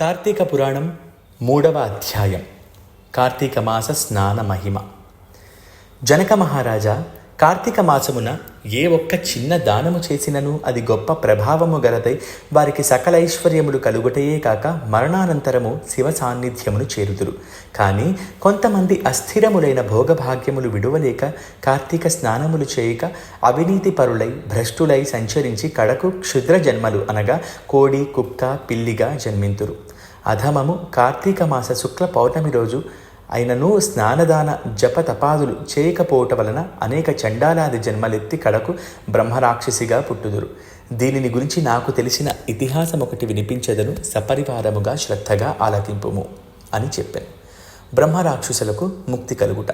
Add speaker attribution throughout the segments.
Speaker 1: కార్తీక పురాణం మూడవ అధ్యాయం. కార్తీక మాస స్నాన మహిమ. జనక మహారాజా కార్తీక మాసమున ఏ ఒక్క చిన్న దానము చేసినను అది గొప్ప ప్రభావము గలదై వారికి సకల ఐశ్వర్యములు కలుగుటయే కాక మరణానంతరము శివ సాన్నిధ్యమును చేరుదురు. కానీ కొంతమంది అస్థిరములైన భోగభాగ్యములు విడువలేక కార్తీక స్నానములు చేయక అవినీతి పరులై భ్రష్టులై సంచరించి కడకు క్షుద్ర జన్మలు అనగా కోడి కుక్క పిల్లిగా జన్మింతురు. అధమము కార్తీక మాస శుక్ల పౌర్ణమి రోజు అయినను స్నానదాన జప తపాదులు చేయకపోవట వలన అనేక చండాలాది జన్మలెత్తి కడకు బ్రహ్మరాక్షసిగా పుట్టుదురు. దీనిని గురించి నాకు తెలిసిన ఇతిహాసం ఒకటి వినిపించదను సపరివారముగా శ్రద్ధగా ఆలకింపుము అని చెప్పాను. బ్రహ్మరాక్షసులకు ముక్తి కలుగుట.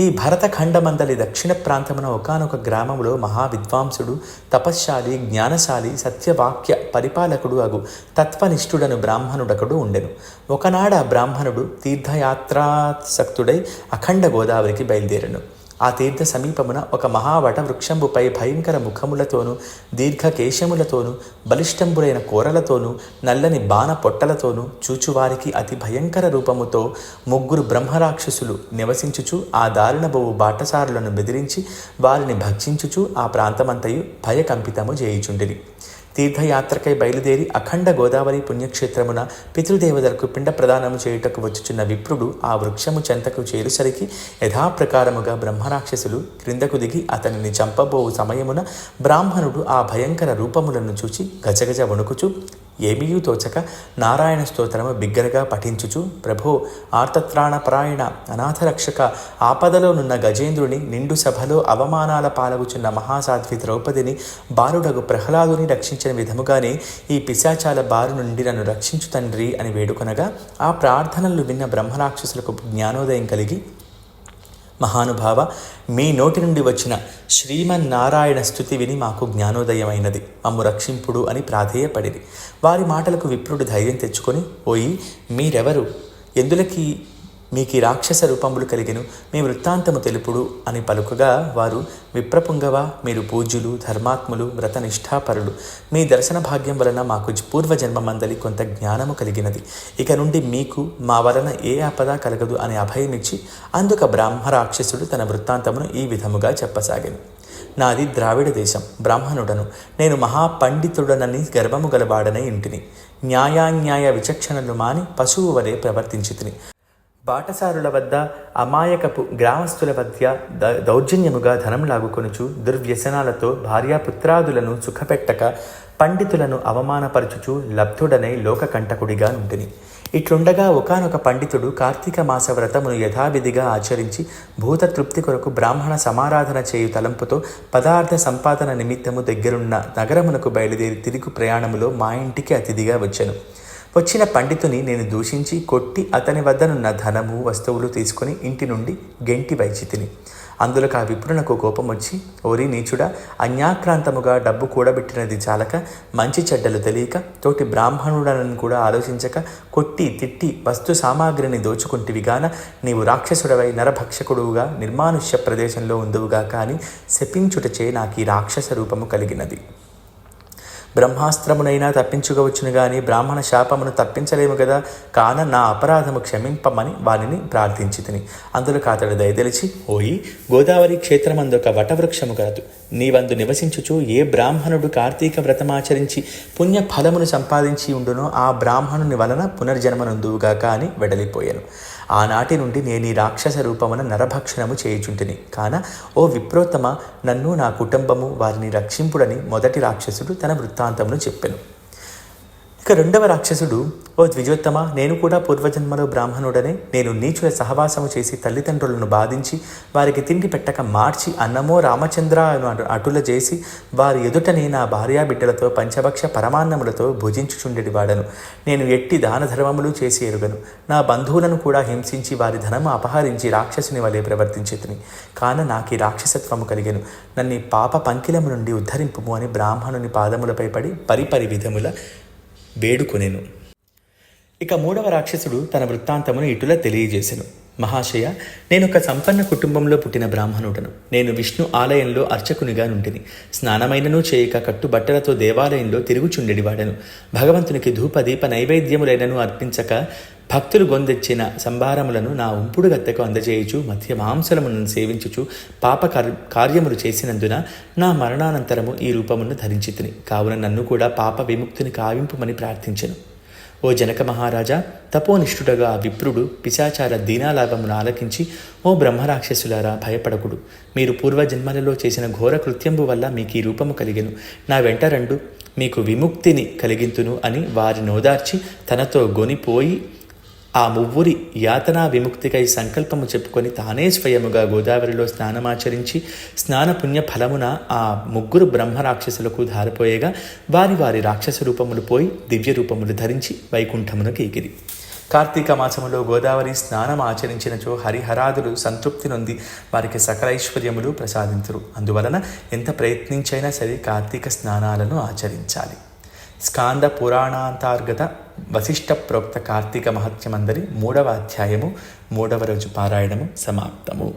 Speaker 1: ఈ భరతఖండమందలి దక్షిణ ప్రాంతమున ఒకనొక గ్రామంలో మహావిద్వాంసుడు తపశ్శాలి జ్ఞానశాలి సత్యవాక్య పరిపాలకుడు అగు తత్వనిష్ఠుడను బ్రాహ్మణుడకుడు ఉండెను. ఒకనాడ ఆ బ్రాహ్మణుడు తీర్థయాత్రాసక్తుడై అఖండ గోదావరికి బయలుదేరను. ఆ తీర్థ సమీపమున ఒక మహావట వృక్షంబుపై భయంకర ముఖములతోనూ దీర్ఘ కేశములతోనూ బలిష్టంబులైన కూరలతోనూ నల్లని బాణ పొట్టలతోనూ చూచువారికి అతి భయంకర రూపముతో ముగ్గురు బ్రహ్మరాక్షసులు నివసించుచు ఆ దారుణబోవు బాటసారులను బెదిరించి వారిని భక్షించుచు ఆ ప్రాంతమంతయు భయకంపితము చేయుచుండిరి. తీర్థయాత్రకై బయలుదేరి అఖండ గోదావరి పుణ్యక్షేత్రమున పితృదేవతలకు పిండ ప్రదానము చేయుటకు వచ్చుచున్న విప్రుడు ఆ వృక్షము చెంతకు చేరుసరికి యథాప్రకారముగా బ్రహ్మరాక్షసులు క్రిందకు దిగి అతనిని చంపబోవు సమయమున బ్రాహ్మణుడు ఆ భయంకర రూపములను చూచి గజగజ వణుకుచు ఏమీయూ తోచక నారాయణ స్తోత్రము బిగ్గరగా పఠించుచు. ప్రభో ఆర్తత్రాణపరాయణ అనాథరక్షక ఆపదలోనున్న గజేంద్రుని నిండు సభలో అవమానాల పాలగుచున్న మహాసాధ్వి ద్రౌపదిని బాలుడగు ప్రహ్లాదుని రక్షించిన విధముగానే ఈ పిశాచాల బారు నుండి నన్ను రక్షించు తండ్రి అని వేడుకొనగా ఆ ప్రార్థనలు విన్న బ్రహ్మరాక్షసులకు జ్ఞానోదయం కలిగి మహానుభావ మీ నోటి నుండి వచ్చిన శ్రీమన్నారాయణ స్థుతి విని మాకు జ్ఞానోదయమైనది. మమ్ము రక్షింపుడు అని ప్రాధేయపడింది వారి మాటలకు విప్రుడు ధైర్యం తెచ్చుకొని ఓయి మీరెవరు? ఎందులకి మీకు ఈ రాక్షస రూపములు కలిగెను. మీ వృత్తాంతము తెలుపుడు అని పలుకగా వారు విప్రపుంగవ మీరు పూజ్యులు ధర్మాత్ములు వ్రతనిష్ఠాపరులు. మీ దర్శన భాగ్యం వలన మాకు పూర్వజన్మమందలి కొంత జ్ఞానము కలిగినది. ఇక నుండి మీకు మా వలన ఏ ఆపద కలగదు అని అభయమిచ్చి అందుక బ్రాహ్మరాక్షసుడు తన వృత్తాంతమును ఈ విధముగా చెప్పసాగింది నాది ద్రావిడ దేశం బ్రాహ్మణుడను. నేను మహాపండితుడనని గర్వము గలవాడనే ఇంటిని. న్యాయాన్యాయ విచక్షణలు మాని పశువు వలె ప్రవర్తించితిని. బాటసారుల వద్ద అమాయకపు గ్రామస్తుల మధ్య ద దౌర్జన్యముగా ధనం లాగుకొనుచు దుర్వ్యసనాలతో భార్యాపుత్రాదులను సుఖపెట్టక పండితులను అవమానపరచుచు లబ్ధుడనై లోకకంటకుడిగా నుండిని. ఇట్లుండగా ఒకనొక పండితుడు కార్తీక మాస వ్రతమును యథావిధిగా ఆచరించి భూతతృప్తి కొరకు బ్రాహ్మణ సమారాధన చేయు తలంపుతో పదార్థ సంపాదన నిమిత్తము దగ్గరున్న నగరమునకు బయలుదేరి తిరుగు ప్రయాణములో మా ఇంటికి అతిథిగా వచ్చెను. వచ్చిన పండితుని నేను దూషించి కొట్టి అతని వద్దనున్న ధనము వస్తువులు తీసుకుని ఇంటి నుండి గెంటి వైచితిని. అందులోకి ఆ విప్రునకు కోపం వచ్చి ఓరి నీచుడా అన్యాక్రాంతముగా డబ్బు కూడబెట్టినది చాలక మంచి చెడ్డలు తెలియక తోటి బ్రాహ్మణుడనని కూడా ఆలోచించక కొట్టి తిట్టి వస్తు సామాగ్రిని దోచుకుంటివిగాన నీవు రాక్షసుడవై నరభక్షకుడుగా నిర్మానుష్య ప్రదేశంలో ఉందువుగా కానీ శపించుటచే నాకు ఈ రాక్షస రూపము కలిగినది. బ్రహ్మాస్త్రమునైనా తప్పించుకోవచ్చును గాని బ్రాహ్మణ శాపమును తప్పించలేము కదా కాన నా అపరాధము క్షమింపమని వారిని ప్రార్థించి తిని అందులో కాతడు దయదలిచి ఓయి గోదావరి క్షేత్రమందొక వటవృక్షము కలదు నీవందు నివసించుచు ఏ బ్రాహ్మణుడు కార్తీక వ్రతమాచరించి పుణ్య ఫలమును సంపాదించి ఉండునో ఆ బ్రాహ్మణుని వలన పునర్జన్మనందువుగాక అని వెడలిపోయాను. ఆనాటి నుండి నేను ఈ రాక్షస రూపమున నరభక్షణము చేయుచుంటిని. కాన ఓ విప్రోత్తమ నన్ను నా కుటుంబము వారిని రక్షింపుడని మొదటి రాక్షసుడు తన వృత్తాంతమును చెప్పెను. ఇక రెండవ రాక్షసుడు ఓ ద్విజోత్తమ నేను కూడా పూర్వజన్మలో బ్రాహ్మణుడనే నేను నీచుల సహవాసము చేసి తల్లిదండ్రులను బాధించి వారికి తిండి పెట్టక మార్చి అన్నమో రామచంద్ర అటుల చేసి వారి ఎదుటనే నా భార్యా బిడ్డలతో పంచభక్ష పరమాన్నములతో భుజించుచుండెడి వాడను నేను ఎట్టి దాన ధర్మములు చేసి ఎరుగను. నా బంధువులను కూడా హింసించి వారి ధనము అపహరించి రాక్షసుని వలె ప్రవర్తించేతిని. కాన నాకు రాక్షసత్వము కలిగను. నన్ను పాప పంకిలము నుండి ఉద్ధరింపుము అని బ్రాహ్మణుని పాదములపై పడి పరిపరి విధముల వేడుకొనెను. ఇక మూడవ రాక్షసుడు తన వృత్తాంతమును ఇటుల తెలియజేసెను. మహాశయ నేను ఒక సంపన్న కుటుంబంలో పుట్టిన బ్రాహ్మణుడను. నేను విష్ణు ఆలయంలో అర్చకునిగా నుంటిని. స్నానమైనను చేయక కట్టుబట్టలతో దేవాలయంలో తిరుగుచుండెడివాడను భగవంతునికి ధూపదీప నైవేద్యములైనను అర్పించక భక్తులు గొందెచ్చిన సంభారములను నా ఉంపుడు గత్తకు అందజేయుచు మధ్య మాంసలమును సేవించుచు పాప కార్యములు చేసినందున నా మరణానంతరము ఈ రూపమును ధరించితిని. కావున నన్ను కూడా పాప విముక్తిని కావింపుమని ప్రార్థించను. ఓ జనక మహారాజా తపోనిష్ఠుడగా విప్రుడు పిశాచార దీనాలాభమును ఆలకించి ఓ బ్రహ్మరాక్షసులారా భయపడకుడు. మీరు పూర్వజన్మలలో చేసిన ఘోర కృత్యంబు వల్ల మీకు ఈ రూపము కలిగెను. నా వెంట రండు మీకు విముక్తిని కలిగింతును అని వారి నోదార్చి తనతో గొనిపోయి ఆ మువ్వురి యాతనా విముక్తికై సంకల్పము చెప్పుకొని తానే స్వయముగా గోదావరిలో స్నానమాచరించి స్నాన పుణ్య ఫలమున ఆ ముగ్గురు బ్రహ్మ రాక్షసులకు ధారపోయేగా వారి వారి రాక్షస రూపములు పోయి దివ్య రూపములు ధరించి వైకుంఠమునకు ఎగిరి. కార్తీక మాసములో గోదావరి స్నానం ఆచరించినచో హరిహరాదులు సంతృప్తి నొంది వారికి సకలైశ్వర్యములు ప్రసాదించరు అందువలన ఎంత ప్రయత్నించైనా సరే కార్తీక స్నానాలను ఆచరించాలి. స్కాంద పురాణాంతర్గత వశిష్ఠ ప్రోక్త కార్తీక మహత్యమందరి మూడవ అధ్యాయము మూడవ రోజు పారాయణము సమాప్తము.